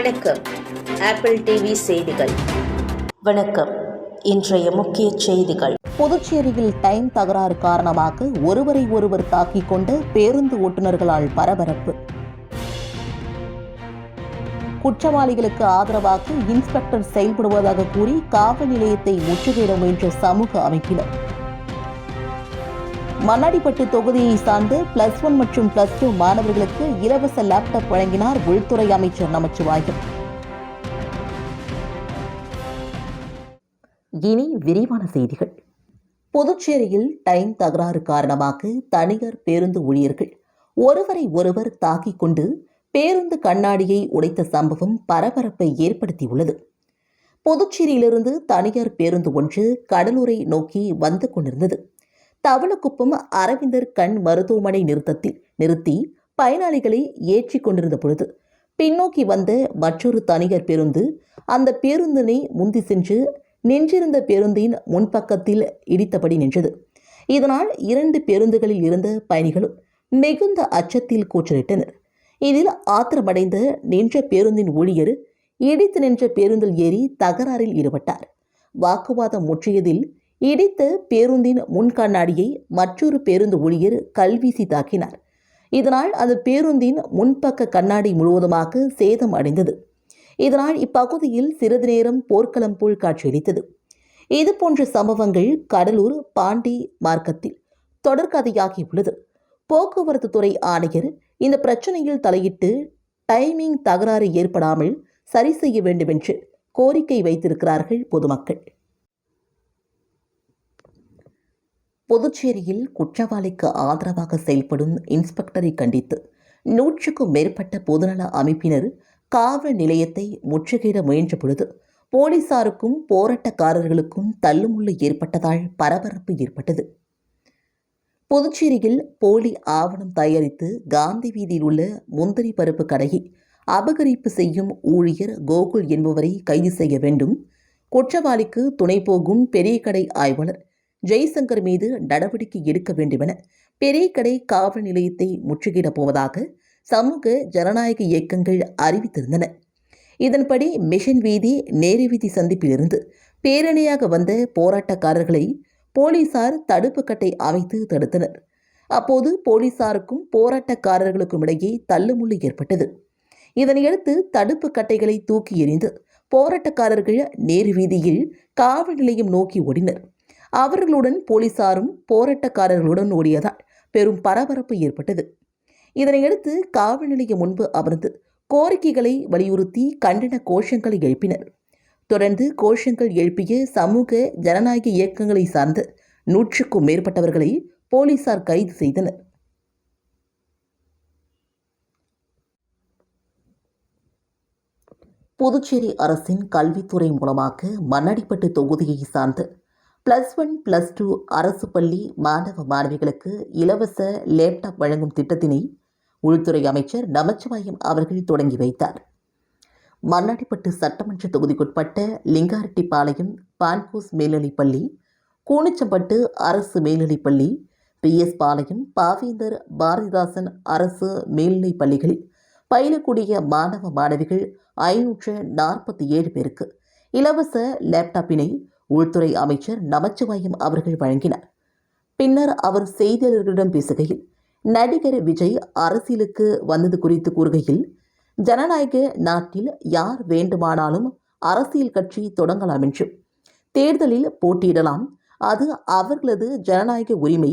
வணக்கம். Apple TV செய்திகள். வணக்கம். இன்றைய முக்கிய செய்திகள். புதுச்சேரியில் டைம் தகராறு காரணமாக ஒருவரை ஒருவர் தாக்கிக் கொண்ட பேருந்து ஓட்டுநர்களால் பரபரப்பு. குற்றவாளிகளுக்கு ஆதரவாக இன்ஸ்பெக்டர் செயல்படுவதாக கூறி காவல் நிலையத்தை முற்றுகையிட முயன்ற சமூக அமைப்பினர். மண்ணாடிப்பட்டு தொகுதியை சார்ந்த பிளஸ் ஒன் மற்றும் பிளஸ் டூ மாணவர்களுக்கு இலவச லேப்டாப் வழங்கினார் உள்துறை அமைச்சர் நமச்சிவாயம். இனி விரிவான செய்திகள். புதுச்சேரியில் டைம் தகராறு காரணமாக தனியார் பேருந்து ஊழியர்கள் ஒருவரை ஒருவர் தாக்கிக் கொண்டு பேருந்து கண்ணாடியை உடைத்த சம்பவம் பரபரப்பை ஏற்படுத்தியுள்ளது. புதுச்சேரியிலிருந்து தனியார் பேருந்து ஒன்று கடலூரை நோக்கி வந்து கொண்டிருந்தது. தவளக்குப்பம் அரவிந்தர் கண் மருத்துவமனை நிறுத்தத்தில் நிறுத்தி பயனாளிகளை ஏற்றி கொண்டிருந்த பொழுது பின்னோக்கி வந்த மற்றொரு தனிகர் பேருந்து அந்த பேருந்தினை முந்தி சென்று நின்றிருந்த பேருந்தின் முன்பக்கத்தில் இடித்தபடி நின்றது. இதனால் இரண்டு பேருந்துகளில் இருந்த பயணிகளும் மிகுந்த அச்சத்தில் கூச்சலிட்டனர். இதில் ஆத்திரமடைந்த நின்ற பேருந்தின் ஊழியர் இடித்து நின்ற பேருந்தில் ஏறி தகராறில் ஈடுபட்டார். வாக்குவாதம் முற்றியதில் இடித்த பேருந்தின் முன் கண்ணாடியை மற்றொரு பேருந்து ஊழியர் கல்வீசி தாக்கினார். இதனால் அந்த பேருந்தின் முன்பக்க கண்ணாடி முழுவதுமாக சேதம் அடைந்தது. இதனால் இப்பகுதியில் சிறிது நேரம் போர்க்களம் போல் காட்சியளித்தது. இதுபோன்ற சம்பவங்கள் கடலூர் பாண்டி மார்க்கத்தில் தொடர்கதையாகியுள்ளது போக்குவரத்து துறை ஆணையர் இந்த பிரச்சனையில் தலையிட்டு டைமிங் தகராறு ஏற்படாமல் சரி செய்ய வேண்டும் என்று கோரிக்கை வைத்திருக்கிறார்கள் பொதுமக்கள். புதுச்சேரியில் குற்றவாளிக்கு ஆதரவாக செயல்படும் இன்ஸ்பெக்டரை கண்டித்து நூற்றுக்கும் மேற்பட்ட பொதுநல அமைப்பினர் காவல் நிலையத்தை முற்றுகையிட முயன்ற பொழுது போலீசாருக்கும் போராட்டக்காரர்களுக்கும் தள்ளுமுள்ளு ஏற்பட்டதால் பரபரப்பு ஏற்பட்டது. புதுச்சேரியில் போலி ஆவணம் தயாரித்து காந்தி வீதியில் உள்ள முந்திரி பருப்பு கடையை அபகரிப்பு செய்யும் ஊழியர் கோகுல் என்பவரை கைது செய்ய வேண்டும். குற்றவாளிக்கு துணை போகும் பெரிய கடை ஆய்வாளர் ஜெய்சங்கர் மீது நடவடிக்கை எடுக்க வேண்டுமென பெரிய கடை காவல் நிலையத்தை முற்றுகையிடப் போவதாக சமூக ஜனநாயக இயக்கங்கள் அறிவித்திருந்தன. இதன்படி மிஷன் வீதி நேரு வீதி சந்திப்பிலிருந்து பேரணியாக வந்த போராட்டக்காரர்களை போலீசார் தடுப்பு கட்டை அமைத்து தடுத்தனர். அப்போது போலீசாருக்கும் போராட்டக்காரர்களுக்கும் இடையே தள்ளுமுள்ளு ஏற்பட்டது. இதனையடுத்து தடுப்பு கட்டைகளை தூக்கி எறிந்து போராட்டக்காரர்கள் நேரு வீதியில் காவல் நிலையம் நோக்கி ஓடினர். அவர்களுடன் போலீசாரும் போராட்டக்காரர்களுடன் ஓடியதால் பெரும் பரபரப்பு ஏற்பட்டது. இதனையடுத்து காவல் நிலையம் முன்பு அமர்ந்து கோரிக்கைகளை வலியுறுத்தி கண்டன கோஷங்களை எழுப்பினர். தொடர்ந்து கோஷங்கள் எழுப்பிய சமூக ஜனநாயக இயக்கங்களை சார்ந்த நூற்றுக்கும் மேற்பட்டவர்களை போலீசார் கைது செய்தனர். புதுச்சேரி அரசின் கல்வித்துறை மூலமாக மண்ணடிப்பட்டு தொகுதியை சார்ந்த பிளஸ் ஒன் பிளஸ் டூ அரசு பள்ளி மாணவ மாணவிகளுக்கு இலவச லேப்டாப் வழங்கும் திட்டத்தினை உள்துறை அமைச்சர் நமச்சிவாயம் அவர்கள் தொடங்கி வைத்தார். மண்ணாடிப்பட்டு சட்டமன்ற தொகுதிக்குட்பட்ட லிங்காரெட்டிப்பாளையம் பான்கோஸ் மேல்நிலைப்பள்ளி கூனிச்சம்பட்டு அரசு மேல்நிலைப்பள்ளி பிஎஸ் பாளையம் பாவேந்தர் பாரதிதாசன் அரசு மேல்நிலைப் பள்ளிகளில் பயிலக்கூடிய மாணவ மாணவிகள் ஐநூற்று நாற்பத்தி ஏழு பேருக்கு இலவச லேப்டாப்பினை உள்துறை அமைச்சர் நமச்சிவாயம் அவர்கள் வழங்கினார். பின்னர் அவர் செய்தியாளர்களிடம் பேசுகையில் நடிகர் விஜய் அரசியலுக்கு வந்தது குறித்து கூறுகையில் ஜனநாயக நாட்டில் யார் வேண்டுமானாலும் அரசியல் கட்சி தொடங்கலாம் என்றும் தேர்தலில் போட்டியிடலாம். அது அவர்களது ஜனநாயக உரிமை.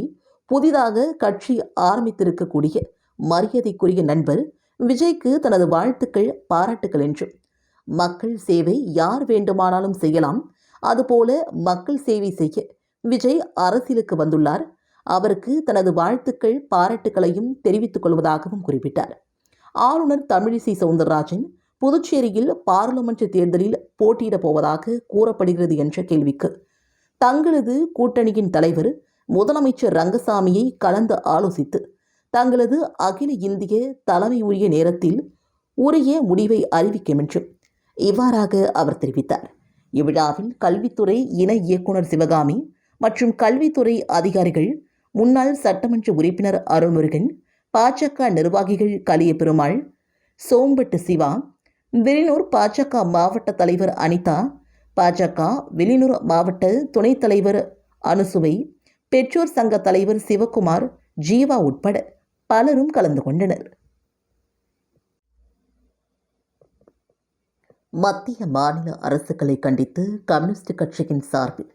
புதிதாக கட்சி ஆரம்பித்திருக்கக்கூடிய மரியாதைக்குரிய நண்பர் விஜய்க்கு தனது வாழ்த்துக்கள் பாராட்டுக்கள் என்றும் மக்கள் சேவை யார் வேண்டுமானாலும் செய்யலாம். அதுபோல மக்கள் சேவை செய்ய விஜய் அரசியலுக்கு வந்துள்ளார். அவருக்கு தனது வாழ்த்துக்கள் பாராட்டுக்களையும் தெரிவித்துக் கொள்வதாகவும் குறிப்பிட்டார். ஆளுநர் தமிழிசை சவுந்தரராஜன் புதுச்சேரியில் பாராளுமன்ற தேர்தலில் போட்டியிடப் போவதாக கூறப்படுகிறது என்ற கேள்விக்கு தங்களது கூட்டணியின் தலைவர் முதலமைச்சர் ரங்கசாமியை கலந்து ஆலோசித்து தங்களது அகில இந்திய தலைமை உரிய நேரத்தில் உரிய முடிவை அறிவிக்கும் என்றும் இவ்வாறாக அவர் தெரிவித்தார். இவ்விழாவில் கல்வித்துறை இணை இயக்குனர் சிவகாமி மற்றும் கல்வித்துறை அதிகாரிகள் முன்னாள் சட்டமன்ற உறுப்பினர் அருள்முருகன் பாஜக நிர்வாகிகள் கலிய பெருமாள் சோம்பட்டு சிவா வெளியூர் பாஜக மாவட்ட தலைவர் அனிதா பாஜக வெளியூர் மாவட்ட துணைத் தலைவர் அனுசுவை பெற்றோர் சங்க தலைவர் சிவகுமார் ஜீவா உட்பட பலரும் கலந்து கொண்டனர். மத்திய மாநில அரசுகளை கண்டித்து கம்யூனிஸ்ட் கட்சியின் சார்பில்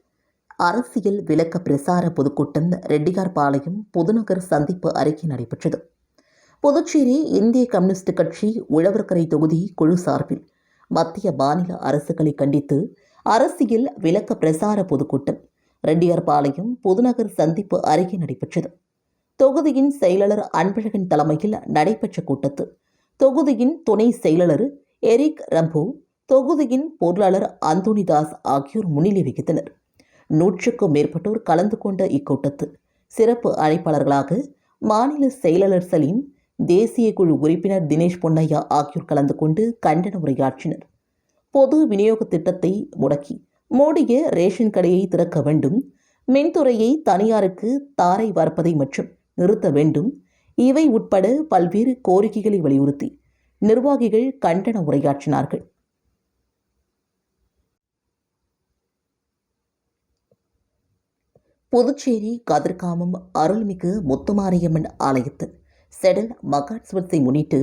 அரசியல் விளக்க பிரசார பொதுக்கூட்டம் ரெட்டியார்பாளையம் புதுநகர் சந்திப்பு அறிக்கை நடைபெற்றது. புதுச்சேரி இந்திய கம்யூனிஸ்ட் கட்சி உழவர்கரை தொகுதி குழு சார்பில் மத்திய மாநில அரசுகளை கண்டித்து அரசியல் விளக்க பிரசார பொதுக்கூட்டம் ரெட்டியார்பாளையம் புதுநகர் சந்திப்பு அறிக்கை நடைபெற்றது. தொகுதியின் செயலாளர் அன்பழகன் தலைமையில் நடைபெற்ற கூட்டத்தில் தொகுதியின் துணை செயலாளர் எரிக் ரம்போ தொகுதியின் பொருளாளர் அந்தோனிதாஸ் ஆகியோர் முன்னிலை வகித்தனர். நூற்றுக்கும் மேற்பட்டோர் கலந்து கொண்ட இக்கூட்டத்தில் சிறப்பு அழைப்பாளர்களாக மாநில செயலாளர் சலீம் தேசிய குழு உறுப்பினர் தினேஷ் பொன்னையா ஆகியோர் கலந்து கொண்டு கண்டன உரையாற்றினர். பொது விநியோக திட்டத்தை முடக்கி மோடிய ரேஷன் கடையை திறக்க வேண்டும். மின்துறையை தனியாருக்கு தாரை வார்ப்பதை மற்றும் நிறுத்த வேண்டும். இவை உட்பட பல்வேறு கோரிக்கைகளை வலியுறுத்தி நிர்வாகிகள் கண்டன உரையாற்றினார்கள். புதுச்சேரி கதிர்காமம் அருள்மிகு முத்துமாரியம்மன் ஆலயத்தில் செடல் மகாட்சுவத்தை முன்னிட்டு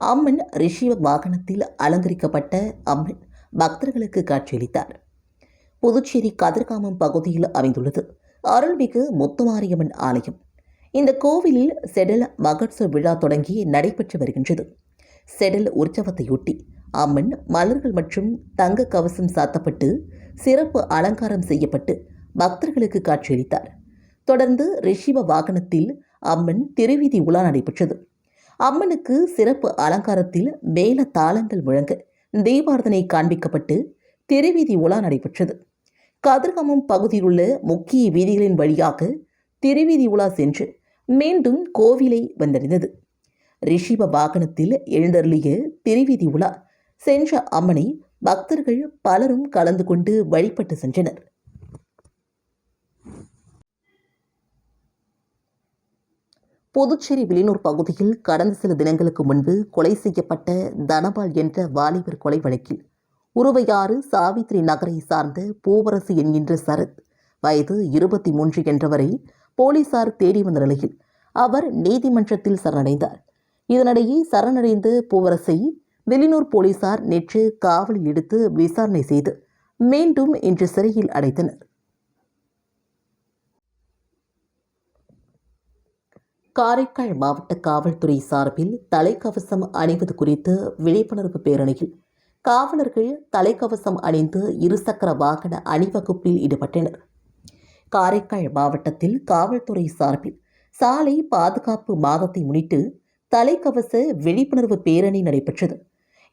அம்மன் ரிஷிவ வாகனத்தில் அலங்கரிக்கப்பட்ட அம்மன் பக்தர்களுக்கு காட்சியளித்தார். புதுச்சேரி கதிர்காமம் பகுதியில் அமைந்துள்ளது அருள்மிகு முத்துமாரியம்மன் ஆலயம். இந்த கோவிலில் செடல் மகோத்சவ விழா தொடங்கி நடைபெற்று வருகின்றது. செடல் உற்சவத்தையொட்டி அம்மன் மலர்கள் மற்றும் தங்க கவசம் சாத்தப்பட்டு சிறப்பு அலங்காரம் செய்யப்பட்டு பக்தர்களுக்கு காட்சியளித்தார். தொடர்ந்து ரிஷிவ வாகனத்தில் அம்மன் திருவீதி உலா நடைபெற்றது. அம்மனுக்கு சிறப்பு அலங்காரத்தில் மேல தாளங்கள் முழங்க தீபாரதனை காண்பிக்கப்பட்டு திருவீதி உலா நடைபெற்றது. கதிர்காமம் பகுதியிலுள்ள முக்கிய வீதிகளின் வழியாக திருவீதி உலா சென்று மீண்டும் கோவிலை வந்தடைந்தது. ரிஷிப வாகனத்தில் எழுந்தருளிய திருவீதி உலா சென்ற அம்மனை பக்தர்கள் பலரும் கலந்து கொண்டு வழிபட்டு சென்றனர். புதுச்சேரி விலினூர் பகுதியில் கடந்த சில தினங்களுக்கு முன்பு கொலை செய்யப்பட்ட தனபால் என்ற வாலிபர் கொலை வழக்கில் உருவையாறு சாவித்ரி நகரை சார்ந்த பூவரசு என்கின்ற சரத் வயது இருபத்தி மூன்று என்றவரை போலீசார் தேடி வந்த நிலையில் அவர் நீதிமன்றத்தில் சரணடைந்தார். இதனிடையே சரணடைந்த பூவரசை வெளியூர் போலீசார் நேற்று காவலில் எடுத்து விசாரணை செய்து மீண்டும் இன்று சிறையில் அடைத்தனர். காரைக்கால் மாவட்ட காவல்துறை சார்பில் தலைக்கவசம் அணிவது குறித்து விழிப்புணர்வு பேரணியில் காவலர்கள் தலைக்கவசம் அணிந்து இருசக்கர வாகன அணிவகுப்பில் ஈடுபட்டனர். காரைக்கால் மாவட்டத்தில் காவல்துறை சார்பில் சாலை பாதுகாப்பு மாதத்தை முன்னிட்டு தலைக்கவச விழிப்புணர்வு பேரணி நடைபெற்றது.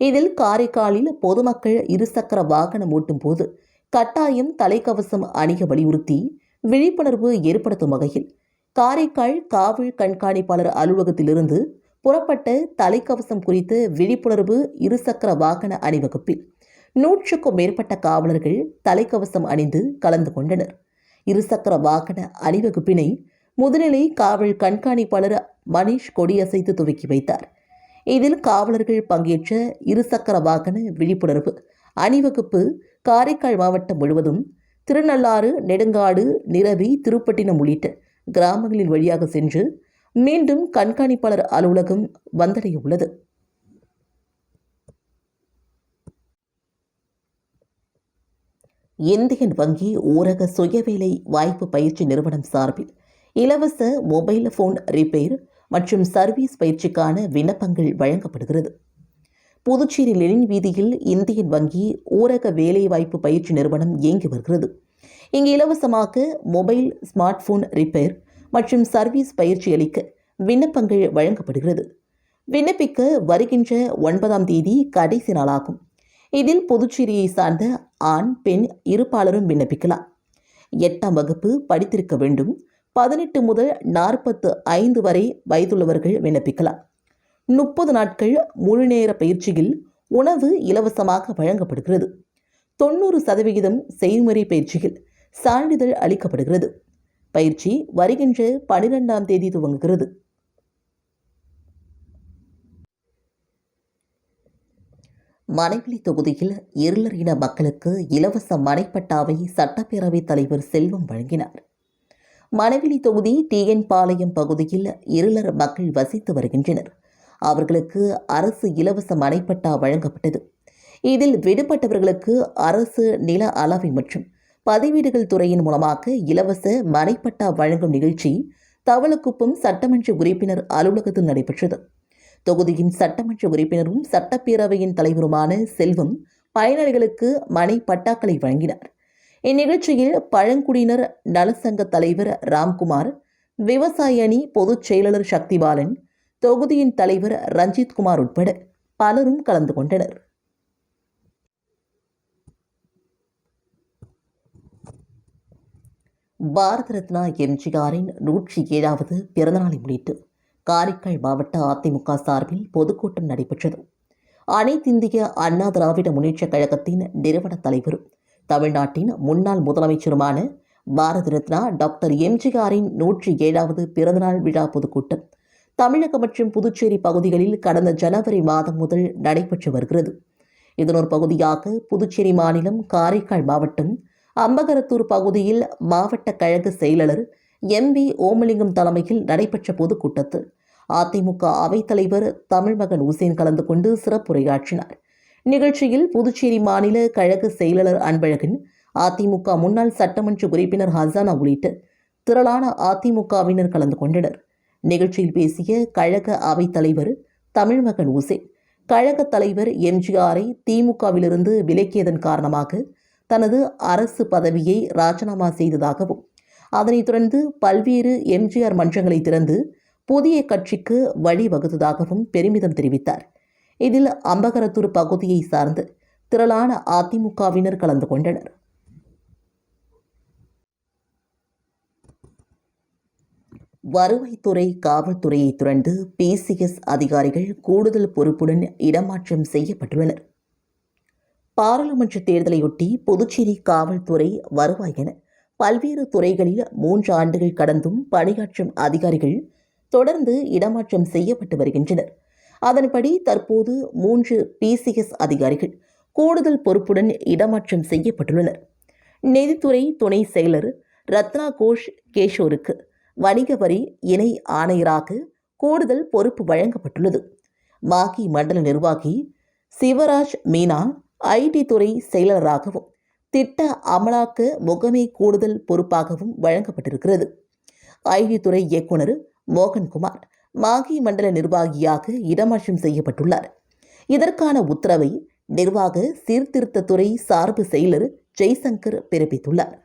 இதில் காரைக்காலில் பொதுமக்கள் இருசக்கர வாகனம் ஓட்டும் போது கட்டாயம் தலைக்கவசம் அணிய வலியுறுத்தி விழிப்புணர்வு ஏற்படுத்தும் வகையில் காரைக்கால் காவல் கண்காணிப்பாளர் அலுவலகத்திலிருந்து புறப்பட்ட தலைக்கவசம் குறித்த விழிப்புணர்வு இருசக்கர வாகன அணிவகுப்பில் நூற்றுக்கும் மேற்பட்ட காவலர்கள் தலைக்கவசம் அணிந்து கலந்து கொண்டனர். இருசக்கர வாகன அணிவகுப்பினை முதுநிலை காவல் கண்காணிப்பாளர் மணிஷ் கொடியசைத்து துவக்கி வைத்தார். இதில் காவலர்கள் பங்கேற்ற இருசக்கர வாகன விழிப்புணர்வு அணிவகுப்பு காரைக்கால் மாவட்டம் முழுவதும் திருநள்ளாறு நெடுங்காடு நிரவி திருப்பட்டினம் உள்ளிட்ட கிராமங்களின் வழியாக சென்று மீண்டும் கண்காணிப்பாளர் அலுவலகம் வந்தடைய உள்ளது இந்தியன் வங்கி ஊரக சுயவேலை வாய்ப்பு பயிற்சி நிறுவனம் சார்பில் இலவச மொபைல் ஃபோன் ரிப்பேர் மற்றும் சர்வீஸ் பயிற்சிக்கான விண்ணப்பங்கள் வழங்கப்படுகிறது. புதுச்சேரி லெனின் வீதியில் இந்தியன் வங்கி ஊரக வேலைவாய்ப்பு பயிற்சி நிறுவனம் இயங்கி வருகிறது. இங்கு இலவசமாக மொபைல் ஸ்மார்ட் போன் ரிப்பேர் மற்றும் சர்வீஸ் பயிற்சி அளிக்க விண்ணப்பங்கள் வழங்கப்படுகிறது. விண்ணப்பிக்க வருகின்ற ஒன்பதாம் தேதி கடைசி நாளாகும். இதில் புதுச்சேரியை சார்ந்த ஆண் பெண் இருப்பாளரும் விண்ணப்பிக்கலாம். எட்டாம் வகுப்பு படித்திருக்க வேண்டும். பதினெட்டு முதல் நாற்பத்து ஐந்து வரை வயதுள்ளவர்கள் விண்ணப்பிக்கலாம். முப்பது நாட்கள் முழுநேர பயிற்சியில் உணவு இலவசமாக வழங்கப்படுகிறது. தொண்ணூறு சதவிகிதம் செய்முறை பயிற்சியில் சான்றிதழ் அளிக்கப்படுகிறது. பயிற்சி வருகின்ற பனிரெண்டாம் தேதி துவங்குகிறது. மனைவிலி தொகுதியில் இருளர் இன மக்களுக்கு இலவச மனைப்பட்டாவை சட்டப்பேரவைத் தலைவர் செல்வம் வழங்கினார். மனைவிலி தொகுதி டிஎன் பாளையம் பகுதியில் இருளர் மக்கள் வசித்து வருகின்றனர். அவர்களுக்கு அரசு இலவச மனைப்பட்டா வழங்கப்பட்டது. இதில் விடுபட்டவர்களுக்கு அரசு நில அளவை மற்றும் பதிவீடுகள் துறையின் மூலமாக இலவச மனைப்பட்டா வழங்கும் நிகழ்ச்சி தவளக்குப்பம் சட்டமன்ற உறுப்பினர் அலுவலகத்தில் நடைபெற்றது. தொகுதியின் சட்டமன்ற உறுப்பினரும் சட்டப்பேரவையின் தலைவருமான செல்வம் பயனாளிகளுக்கு மனை பட்டாக்களை வழங்கினார். இந்நிகழ்ச்சியில் பழங்குடியினர் நலசங்க தலைவர் ராம்குமார் விவசாய அணி பொதுச் செயலாளர் சக்திபாலன் தொகுதியின் தலைவர் ரஞ்சித் குமார் உட்பட பலரும் கலந்து கொண்டனர். பாரத ரத்னா எம்ஜிஆரின் நூற்றி ஏழாவது பிறந்தநாளை முன்னிட்டு காரைக்கால் மாவட்ட அதிமுக சார்பில் பொதுக்கூட்டம் நடைபெற்றது. அனைத்திந்திய அண்ணா திராவிட முன்னேற்றக் கழகத்தின் நிறுவன தலைவரும் தமிழ்நாட்டின் முன்னாள் முதலமைச்சருமான பாரத ரத்னா டாக்டர் எம்ஜிஆரின் நூற்றி ஏழாவது பிறந்தநாள் விழா பொதுக்கூட்டம் தமிழகம் மற்றும் புதுச்சேரி பகுதிகளில் கடந்த ஜனவரி மாதம் முதல் நடைபெற்று வருகிறது. இதனொரு பகுதியாக புதுச்சேரி மாநிலம் காரைக்கால் மாவட்டம் அம்பகரத்தூர் பகுதியில் மாவட்ட கழக செயலாளர் எம் வி ஓமலிங்கம் தலைமையில் நடைபெற்ற பொதுக்கூட்டத்தில் அதிமுக அவைத்தலைவர் தமிழ்மகன் உசேன் கலந்து கொண்டு சிறப்புரையாற்றினார். நிகழ்ச்சியில் புதுச்சேரி மாநில கழக செயலாளர் அன்பழகன் அதிமுக முன்னாள் சட்டமன்ற உறுப்பினர் ஹசானா உள்ளிட்ட திரளான அதிமுகவினர் கலந்து கொண்டனர். நிகழ்ச்சியில் பேசிய கழக அவைத்தலைவர் தமிழ்மகன் உசேன் கழக தலைவர் எம்ஜிஆரை திமுகவிலிருந்து விலக்கியதன் காரணமாக தனது அரசு பதவியை ராஜினாமா செய்ததாகவும் அதனைத் தொடர்ந்து பல்வேறு எம்ஜிஆர் மன்றங்களை திறந்து புதிய கட்சிக்கு வழிவகுத்ததாகவும் பெருமிதம் தெரிவித்தார். இதில் அம்பகரத்தூர் பகுதியை சார்ந்து திரளான அதிமுகவினர் கலந்து கொண்டனர். வருவாய்த்துறை காவல்துறையை துறந்து பிசிஎஸ் அதிகாரிகள் கூடுதல் பொறுப்புடன் இடமாற்றம் செய்யப்பட்டுள்ளனர். பாராளுமன்ற தேர்தலையொட்டி புதுச்சேரி காவல்துறை வருவாய் என பல்வேறு துறைகளில் மூன்று ஆண்டுகள் கடந்தும் பணியாற்றும் அதிகாரிகள் தொடர்ந்து இடமாற்றம் செய்யப்பட்டு வருகின்றனர். அதன்படி தற்போது மூன்று பிசிஎஸ் அதிகாரிகள் கூடுதல் பொறுப்புடன் இடமாற்றம் செய்யப்பட்டுள்ளனர். நிதித்துறை துணை செயலர் ரத்னா கோஷ் கேஷோருக்கு வணிக வரி இணை ஆணையராக கூடுதல் பொறுப்பு வழங்கப்பட்டுள்ளது. மாகி மண்டல நிர்வாகி சிவராஜ் மீனா ஐடி துறை செயலராகவும் திட்ட அமலாக்க முகமை கூடுதல் பொறுப்பாகவும் வழங்கப்பட்டிருக்கிறது. ஐடி துறை இயக்குனர் மோகன்குமார் மாகி மண்டல நிர்வாகியாக இடமாற்றம் செய்யப்பட்டுள்ளார். இதற்கான உத்தரவை நிர்வாக சீர்திருத்தத்துறை சார்பு செயலர் ஜெய்சங்கர் பிறப்பித்துள்ளார்.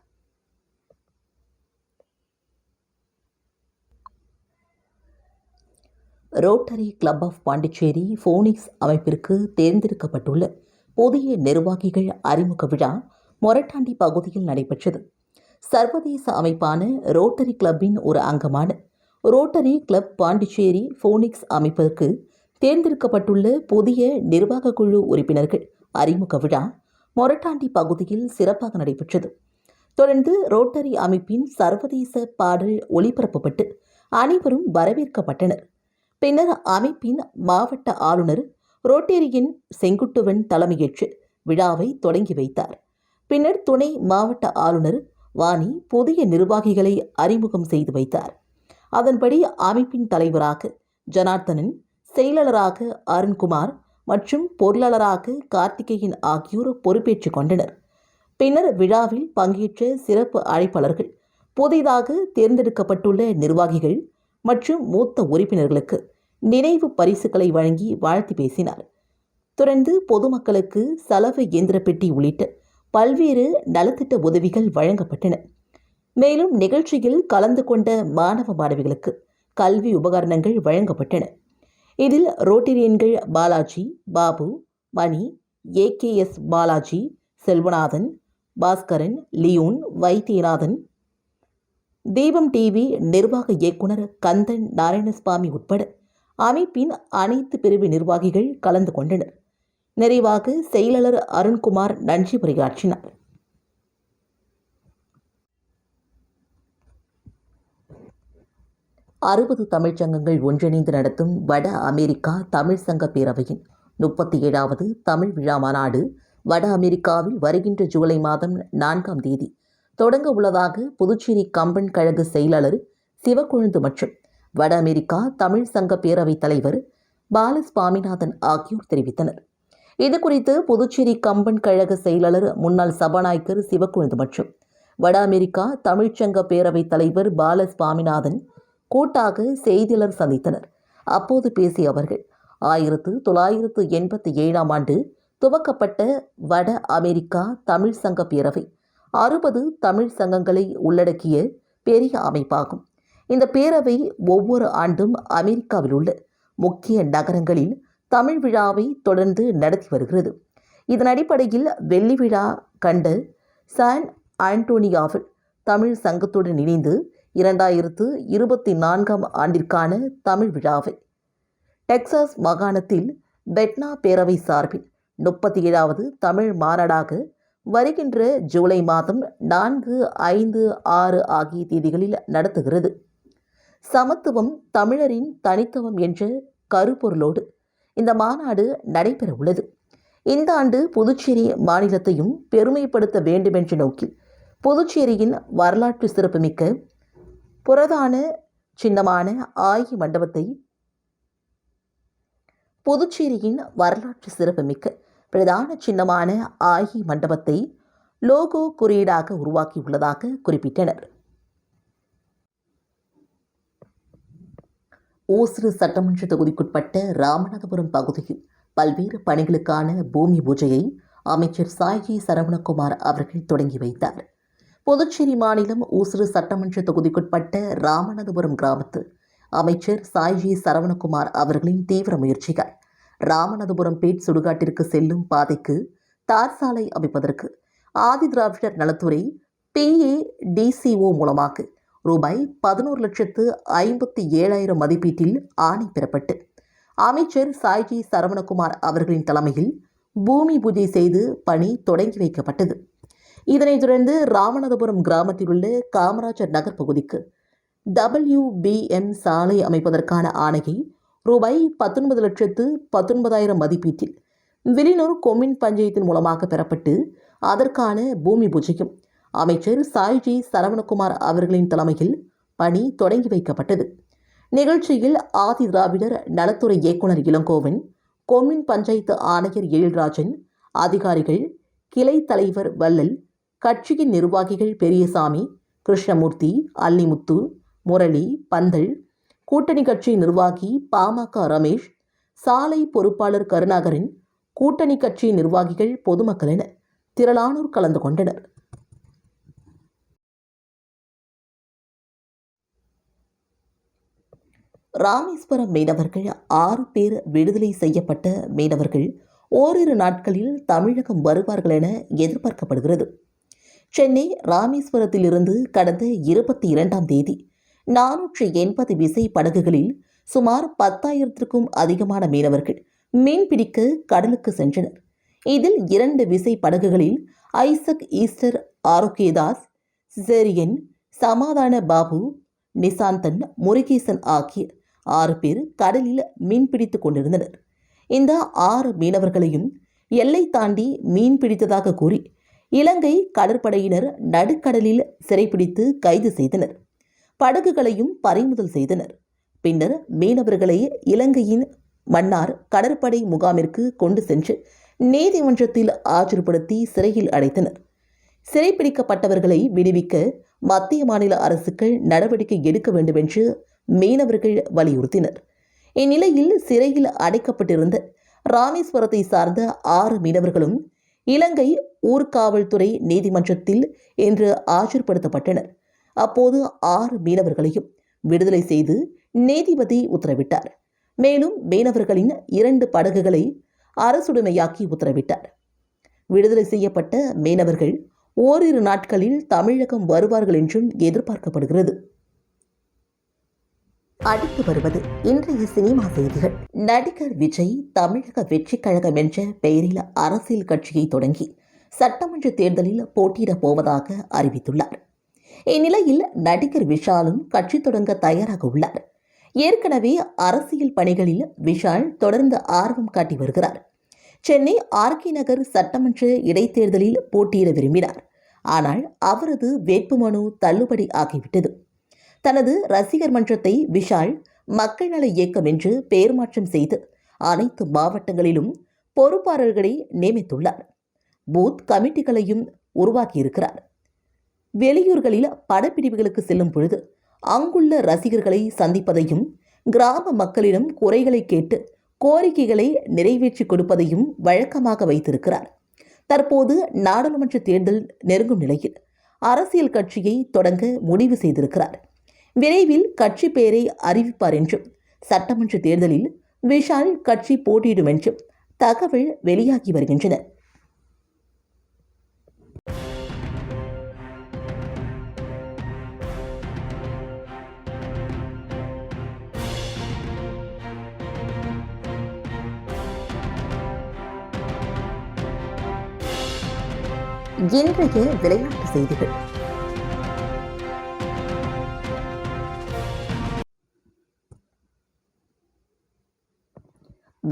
Rotary club of Pondicherry phoenix அமைப்பிற்கு தேர்ந்தெடுக்கப்பட்டுள்ள புதிய நிர்வாகிகள் அறிமுக விழா மொரட்டாண்டி பகுதியில் நடைபெற்றது. சர்வதேச அமைப்பான ரோட்டரி கிளப்பின் ஒரு அங்கமான ரோட்டரி கிளப் பாண்டிச்சேரி ஃபோனிக்ஸ் அமைப்பிற்கு தேர்ந்தெடுக்கப்பட்டுள்ள புதிய நிர்வாக குழு உறுப்பினர்கள் அறிமுக விழா மொரட்டாண்டி பகுதியில் சிறப்பாக நடைபெற்றது. தொடர்ந்து ரோட்டரி அமைப்பின் சர்வதேச பாடல் ஒளிபரப்பப்பட்டு அனைவரும் வரவேற்கப்பட்டனர். பின்னர் அமைப்பின் மாவட்ட ஆளுநர் ரோட்டேரியின் செங்குட்டுவன் தலைமையேற்று விழாவை தொடங்கி வைத்தார். பின்னர் துணை மாவட்ட ஆளுநர் வாணி புதிய நிர்வாகிகளை அறிமுகம் செய்து வைத்தார். அதன்படி அமைப்பின் தலைவராக ஜனார்த்தனன் செயலாளராக அருண்குமார் மற்றும் பொருளாளராக கார்த்திகேயன் ஆகியோர் பொறுப்பேற்றுக் கொண்டனர். பின்னர் விழாவில் பங்கேற்ற சிறப்பு அழைப்பாளர்கள் புதிதாக தேர்ந்தெடுக்கப்பட்டுள்ள நிர்வாகிகள் மற்றும் மூத்த உறுப்பினர்களுக்கு நினைவு பரிசுகளை வழங்கி வாழ்த்தி பேசினார். தொடர்ந்து பொதுமக்களுக்கு சலவை இயந்திர பெட்டி உள்ளிட்ட பல்வேறு நலத்திட்ட உதவிகள் வழங்கப்பட்டன. மேலும் நிகழ்ச்சியில் கலந்து கொண்ட மாணவ மாணவிகளுக்கு கல்வி உபகரணங்கள் வழங்கப்பட்டன. இதில் ரோட்டரியன்கள் Balaji Babu Mani AKS Balaji Selvanathan Baskaran Leon Vaidyanathan Deepam TV நிர்வாக இயக்குனர் கந்தன் நாராயணசுவாமி உட்பட அமைப்பின் அனைத்து பிரிவு நிர்வாகிகள் கலந்து கொண்டனர். நிறைவாக செயலாளர் அருண்குமார் நன்றி உரையாற்றினார். அறுபது தமிழ்ச்சங்கங்கள் ஒன்றிணைந்து நடத்தும் வட அமெரிக்கா தமிழ் சங்க பேரவையின் முப்பத்தி ஏழாவது தமிழ் விழா மாநாடு வட அமெரிக்காவில் வருகின்ற ஜூலை மாதம் நான்காம் தேதி தொடங்க உள்ளதாக புதுச்சேரி கம்பன் கழக செயலாளர் சிவக்கொழுந்து மற்றும் வட அமெரிக்கா தமிழ் சங்க பேரவைத் தலைவர் பால சுவாமிநாதன் ஆகியோர் தெரிவித்தனர். இது குறித்து புதுச்சேரி கம்பன் கழக செயலாளர் முன்னாள் சபாநாயகர் சிவக்குழுந்து மற்றும் வட அமெரிக்கா தமிழ்ச்சங்க பேரவைத் தலைவர் பால சுவாமிநாதன் கூட்டாக செய்தியாளர் சந்தித்தனர். அப்போது பேசிய அவர்கள் ஆயிரத்து தொள்ளாயிரத்து எண்பத்தி ஏழாம் ஆண்டு துவக்கப்பட்ட வட அமெரிக்கா தமிழ் சங்க பேரவை அறுபது தமிழ் சங்கங்களை உள்ளடக்கிய பெரிய அமைப்பாகும். இந்த பேரவை ஒவ்வொரு ஆண்டும் அமெரிக்காவில் உள்ள முக்கிய நகரங்களில் தமிழ் விழாவை தொடர்ந்து நடத்தி வருகிறது. இதன் அடிப்படையில் வெள்ளி விழா கண்ட சான் ஆண்டோனியாவில் தமிழ் சங்கத்துடன் இணைந்து இரண்டாயிரத்து இருபத்தி நான்காம் ஆண்டிற்கான தமிழ் விழாவை டெக்சாஸ் மாகாணத்தில் பெட்னா பேரவை சார்பில் முப்பத்தி ஏழாவது தமிழ் மாநாடாக வருகின்ற ஜூலை மாதம் நான்கு ஐந்து ஆறு ஆகிய தேதிகளில் நடத்துகிறது. சமத்துவம் தமிழரின் தனித்துவம் என்ற கருப்பொருளோடு இந்த மாநாடு நடைபெற உள்ளது இந்த ஆண்டு புதுச்சேரி மாநிலத்தையும் பெருமைப்படுத்த வேண்டுமென்ற நோக்கில் புதுச்சேரியின் வரலாற்று சிறப்புமிக்க புரதான சின்னமான ஆயி மண்டபத்தை புதுச்சேரியின் வரலாற்று சிறப்புமிக்க பிரதான சின்னமான ஆயி மண்டபத்தை லோகோ குறியீடாக உருவாக்கியுள்ளதாக குறிப்பிட்டனர். ஓசூர் சட்டமன்ற தொகுதிக்குட்பட்ட ராமநாதபுரம் பகுதியில் பல்வேறு பணிகளுக்கான பூமி பூஜையை அமைச்சர் சாய்ஜி சரவணகுமார் அவர்கள் தொடங்கி வைத்தார். புதுச்சேரி மாநிலம் ஊசுறு சட்டமன்ற தொகுதிக்குட்பட்ட ராமநாதபுரம் கிராமத்தில் அமைச்சர் சாய்ஜி சரவணகுமார் அவர்களின் தீவிர முயற்சிகள் ராமநாதபுரம் பேட் சுடுகாட்டிற்கு செல்லும் பாதைக்கு தார் சாலை அமைப்பதற்கு ஆதி திராவிடர் நலத்துறை பிஏடிசிஓ மூலமாக ரூபாய் பதினோரு லட்சத்து ஐம்பத்தி ஏழாயிரம் மதிப்பீட்டில் ஆணை பெறப்பட்டு. அமைச்சர் சாய்ஜி சரவணகுமார் அவர்களின் தலைமையில் பூமி பூஜை செய்து பணி தொடங்கி வைக்கப்பட்டது. இதனைத் தொடர்ந்து ராமநாதபுரம் கிராமத்தில் உள்ள காமராஜர் நகர் பகுதிக்கு டபிள்யூபிஎம் சாலை அமைப்பதற்கான ஆணையை ரூபாய் பத்தொன்பது லட்சத்து பத்தொன்பதாயிரம் மதிப்பீட்டில் விலினூர் கொம்மின் பஞ்சாயத்தின் மூலமாக பெறப்பட்டு அதற்கான பூமி பூஜையும் அமைச்சர் சாய்ஜி சரவணகுமார் அவர்களின் தலைமையில் பணி தொடங்கி வைக்கப்பட்டது. நிகழ்ச்சியில் ஆதி திராவிடர் நலத்துறை இயக்குனர் இளங்கோவன் கொம்யூன் பஞ்சாயத்து ஆணையர் எழில்ராஜன் அதிகாரிகள் கிளை தலைவர் வள்ளல் கட்சியின் நிர்வாகிகள் பெரியசாமி கிருஷ்ணமூர்த்தி அல்லிமுத்து முரளி பந்தல் கூட்டணி கட்சி நிர்வாகி பாமக ரமேஷ் சாலை பொறுப்பாளர் கருணாகரன் கூட்டணி கட்சி நிர்வாகிகள் பொதுமக்கள் என திரளானோர் கலந்து கொண்டனர். ராமேஸ்வரம் மீனவர்கள் ஆறு பேர் விடுதலை செய்யப்பட்ட மீனவர்கள் ஓரிரு நாட்களில் தமிழகம் வருவார்கள் என எதிர்பார்க்கப்படுகிறது. சென்னை ராமேஸ்வரத்திலிருந்து கடந்த இருபத்தி இரண்டாம் தேதி நானூற்றி எண்பது விசை படகுகளில் சுமார் பத்தாயிரத்திற்கும் அதிகமான மீனவர்கள் மீன்பிடிக்க கடலுக்கு சென்றனர். இதில் இரண்டு விசை படகுகளில் ஐசக் ஈஸ்டர் ஆரோக்கியதாஸ் சிசேரியன் சமாதான பாபு நிசாந்தன் முருகேசன் ஆகிய ஆறு பேர் கடலில் மீன்பிடித்து கொண்டிருந்தனர். இந்த ஆறு மீனவர்களையும் எல்லை தாண்டி மீன் பிடித்ததாக கூறி இலங்கை கடற்படையினர் நடுக்கடலில் சிறைப்பிடித்து கைது செய்தனர். படகுகளையும் பறிமுதல் செய்தனர். பின்னர் மீனவர்களை இலங்கையின் மன்னார் கடற்படை முகாமிற்கு கொண்டு சென்று நீதிமன்றத்தில் ஆஜர்படுத்தி சிறையில் அடைத்தனர். சிறைப்பிடிக்கப்பட்டவர்களை விடுவிக்க மத்திய மாநில அரசுகள் நடவடிக்கை எடுக்க வேண்டும் என்று மீனவர்கள் வலியுறுத்தினர். இந்நிலையில் சிறையில் அடைக்கப்பட்டிருந்த ராமேஸ்வரத்தை சார்ந்த ஆறு மீனவர்களும் இலங்கை ஊர்காவல்துறை நீதிமன்றத்தில் இன்று ஆஜர்படுத்தப்பட்டனர். அப்போது ஆறு மீனவர்களையும் விடுதலை செய்து நீதிபதி உத்தரவிட்டார். மேலும் மீனவர்களின் இரண்டு படகுகளை அரசுடைமையாக்கி உத்தரவிட்டார். விடுதலை செய்யப்பட்ட மீனவர்கள் ஓரிரு நாட்களில் தமிழகம் வருவார்கள் என்றும் எதிர்பார்க்கப்படுகிறது. அடுத்து வருவது இன்றைய சினிமா செய்திகள். நடிகர் விஜய் தமிழக வெற்றி கழகம் என்ற பெயரில் அரசியல் கட்சியை தொடங்கி சட்டமன்ற தேர்தலில் போட்டியிடப் போவதாக அறிவித்துள்ளார். இந்நிலையில் நடிகர் விஷாலும் கட்சி தொடங்க தயாராக உள்ளார். ஏற்கனவே அரசியல் பணிகளில் விஷால் தொடர்ந்து ஆர்வம் காட்டி வருகிறார். சென்னை ஆர்கே நகர் சட்டமன்ற இடைத்தேர்தலில் போட்டியிட விரும்பினார். ஆனால் அவரது வேட்புமனு தள்ளுபடி ஆகிவிட்டது. தனது ரசிகர் மன்றத்தை விஷால் மக்கள் நல இயக்கம் என்று பெயர் மாற்றம் செய்து அனைத்து மாவட்டங்களிலும் பொறுப்பாளர்களை நியமித்துள்ளார். பூத் கமிட்டிகளையும் உருவாக்கியிருக்கிறார். வெளியூர்களில் படப்பிடிப்புகளுக்கு செல்லும் பொழுது அங்குள்ள ரசிகர்களை சந்திப்பதையும் கிராம மக்களிடம் குறைகளை கேட்டு கோரிக்கைகளை நிறைவேற்றி கொடுப்பதையும் வழக்கமாக வைத்திருக்கிறார். தற்போது நாடாளுமன்ற தேர்தல் நெருங்கும் நிலையில் அரசியல் கட்சியை தொடங்க முடிவு செய்திருக்கிறார். விரைவில் கட்சி பெயரை அறிவிப்பார் என்றும் சட்டமன்ற தேர்தலில் விஷால் கட்சி போட்டியிடும் என்றும் தகவல் வெளியாகி வருகின்றன. இன்றைய விளையாட்டு செய்திகள்.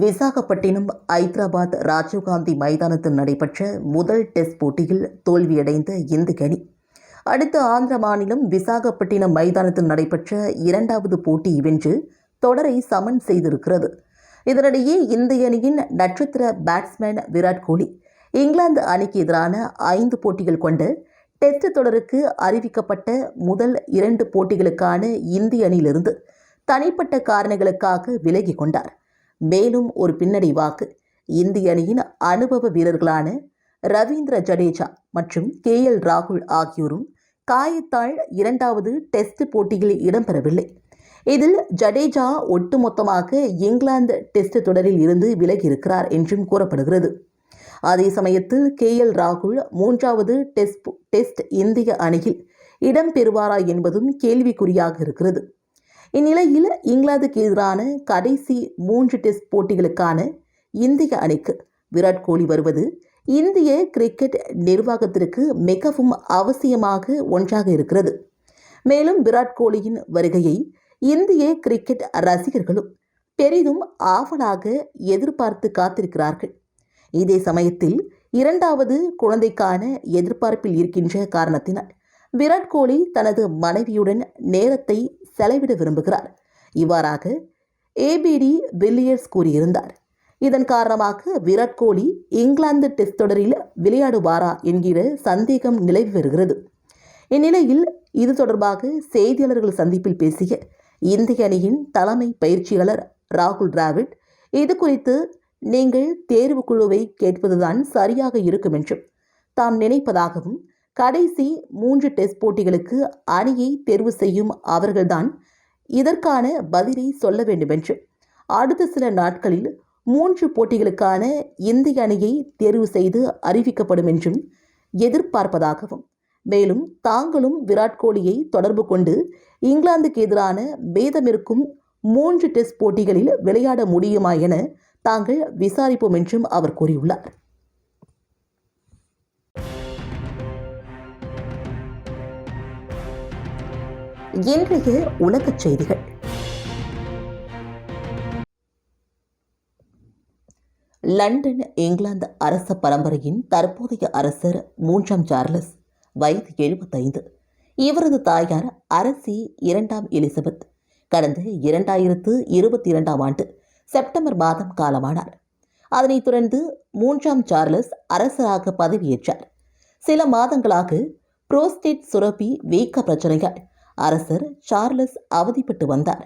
விசாகப்பட்டினம் ஐதராபாத் ராஜீவ்காந்தி மைதானத்தில் நடைபெற்ற முதல் டெஸ்ட் போட்டியில் தோல்வியடைந்த இந்திய அணி அடுத்து ஆந்திர மாநிலம் விசாகப்பட்டினம் மைதானத்தில் நடைபெற்ற இரண்டாவது போட்டி வென்று தொடரை சமன் செய்திருக்கிறது. இதனிடையே இந்திய அணியின் நட்சத்திர பேட்ஸ்மேன் விராட் கோலி இங்கிலாந்து அணிக்கு எதிரான ஐந்து போட்டிகள் கொண்ட டெஸ்ட் தொடருக்கு அறிவிக்கப்பட்ட முதல் இரண்டு போட்டிகளுக்கான இந்திய அணியிலிருந்து தனிப்பட்ட காரணங்களுக்காக விலகிக் கொண்டார். மேலும் ஒரு பின்னடைவாக்கு இந்திய அணியின் அனுபவ வீரர்களான ரவீந்திர ஜடேஜா மற்றும் கே எல் ராகுல் ஆகியோரும் காயத்தால் இரண்டாவது டெஸ்ட் போட்டியில் இடம்பெறவில்லை. இதில் ஜடேஜா ஒட்டுமொத்தமாக இங்கிலாந்து டெஸ்ட் தொடரில் இருந்து விலகியிருக்கிறார் என்றும் கூறப்படுகிறது. அதே சமயத்தில் கே எல் ராகுல் மூன்றாவது டெஸ்ட் டெஸ்ட் இந்திய அணியில் இடம்பெறுவாரா என்பதும் கேள்விக்குறியாக இருக்கிறது. இந்நிலையில் இங்கிலாந்துக்கு எதிரான கடைசி மூன்று டெஸ்ட் போட்டிகளுக்கான இந்திய அணிக்கு விராட் கோலி வருவது இந்திய கிரிக்கெட் நிர்வாகத்திற்கு மிகவும் அவசியமாக ஒன்றாக இருக்கிறது. மேலும் விராட் கோலியின் வருகையை இந்திய கிரிக்கெட் ரசிகர்களும் பெரிதும் ஆவலாக எதிர்பார்த்து காத்திருக்கிறார்கள். இதே சமயத்தில் இரண்டாவது குழந்தைக்கான எதிர்பார்ப்பில் இருக்கின்ற காரணத்தினால் விராட் கோலி தனது மனைவியுடன் நேரத்தை செலவிட விரும்புகிறார். இவ்வாறாக ஏபிடி வில்லியர்ஸ் கூறியிருந்தார். இதன் காரணமாக விராட் கோலி இங்கிலாந்து டெஸ்ட் தொடரில் விளையாடுவாரா என்கிற சந்தேகம் நிலவி வருகிறது. இந்நிலையில் இது தொடர்பாக செய்தியாளர்கள் சந்திப்பில் பேசிய இந்திய அணியின் தலைமை பயிற்சியாளர் ராகுல் டிராவிட் இது குறித்து நீங்கள் தேர்வு குழுவை கேட்பதுதான் சரியாக இருக்கும் என்றும் தாம் நினைப்பதாகவும் கடைசி மூன்று டெஸ்ட் போட்டிகளுக்கு அணியை தேர்வு செய்யும் அவர்கள்தான் இதற்கான பதிலை சொல்ல வேண்டுமென்று. அடுத்த சில நாட்களில் மூன்று போட்டிகளுக்கான இந்திய அணியை தேர்வு செய்து அறிவிக்கப்படும் என்றும் எதிர்பார்ப்பதாகவும் மேலும் தாங்களும் விராட் கோலியை தொடர்பு கொண்டு இங்கிலாந்துக்கு எதிரான பேதமிருக்கும் மூன்று டெஸ்ட் போட்டிகளில் விளையாட முடியுமா என தாங்கள் விசாரிப்போம் என்றும் அவர் கூறியுள்ளார். இன்றைய உலகச் செய்திகள். லண்டன் இங்கிலாந்து அரச பரம்பரையின் தற்போதைய அரசர் மூன்றாம் சார்லஸ் வயது எழுபத்தைந்து. இவரது தாயார் அரசி இரண்டாம் எலிசபெத். கடந்த இரண்டாயிரத்து இருபத்தி இரண்டாம் ஆண்டு செப்டம்பர் மாதம் காலமானார். அதனைத் தொடர்ந்து மூன்றாம் சார்லஸ் அரசராக பதவியேற்றார். சில மாதங்களாக புரோஸ்டேட் சுரப்பி வீக்க பிரச்சனைகள் அரசர் சார்லஸ் அவதிப்பட்டு வந்தார்.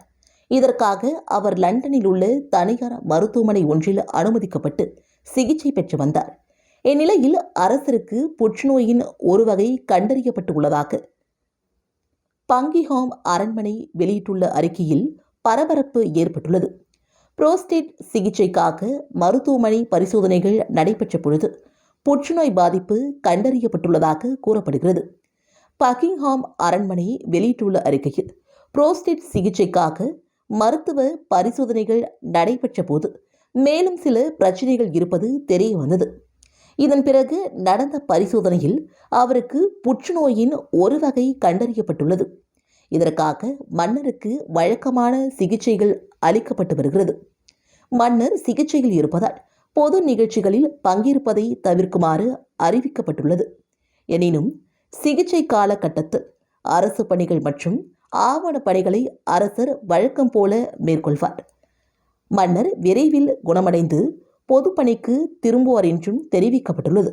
இதற்காக அவர் லண்டனில் உள்ள தனியார் மருத்துவமனை ஒன்றில் அனுமதிக்கப்பட்டு சிகிச்சை பெற்று வந்தார். இந்நிலையில் அரசருக்கு புற்றுநோயின் ஒரு வகை கண்டறியப்பட்டு உள்ளதாக பங்கிஹாம் அரண்மனை வெளியிட்டுள்ள அறிக்கையில் பரபரப்பு ஏற்பட்டுள்ளது. புரோஸ்டேட் சிகிச்சைக்காக மருத்துவமனை பரிசோதனைகள் நடைபெற்ற பொழுது புற்றுநோய் பாதிப்பு கண்டறியப்பட்டுள்ளதாக கூறப்படுகிறது. பக்கிங்ஹாம் அரண்மனை வெளியிட்டுள்ள அறிக்கையில் புரோஸ்டேட் சிகிச்சைக்காக மருத்துவ பரிசோதனைகள் நடைபெற்ற போது மேலும் சில பிரச்சனைகள் இருப்பது தெரிய வந்தது இதன் பிறகு நடந்த பரிசோதனையில் அவருக்கு புற்றுநோயின் ஒரு வகை கண்டறியப்பட்டுள்ளது. இதற்காக மன்னருக்கு வழக்கமான சிகிச்சைகள் அளிக்கப்பட்டு வருகிறது. மன்னர் சிகிச்சையில் இருப்பதால் பொது நிகழ்ச்சிகளில் பங்கேற்பதை தவிர்க்குமாறு அறிவிக்கப்பட்டுள்ளது. எனினும் சிகிச்சை காலகட்டத்தில் அரசு பணிகள் மற்றும் ஆவண பணிகளை அரசர் வழக்கம் போல மேற்கொள்வார். மன்னர் விரைவில் குணமடைந்து பொதுப்பணிக்கு திரும்புவார் என்றும் தெரிவிக்கப்பட்டுள்ளது.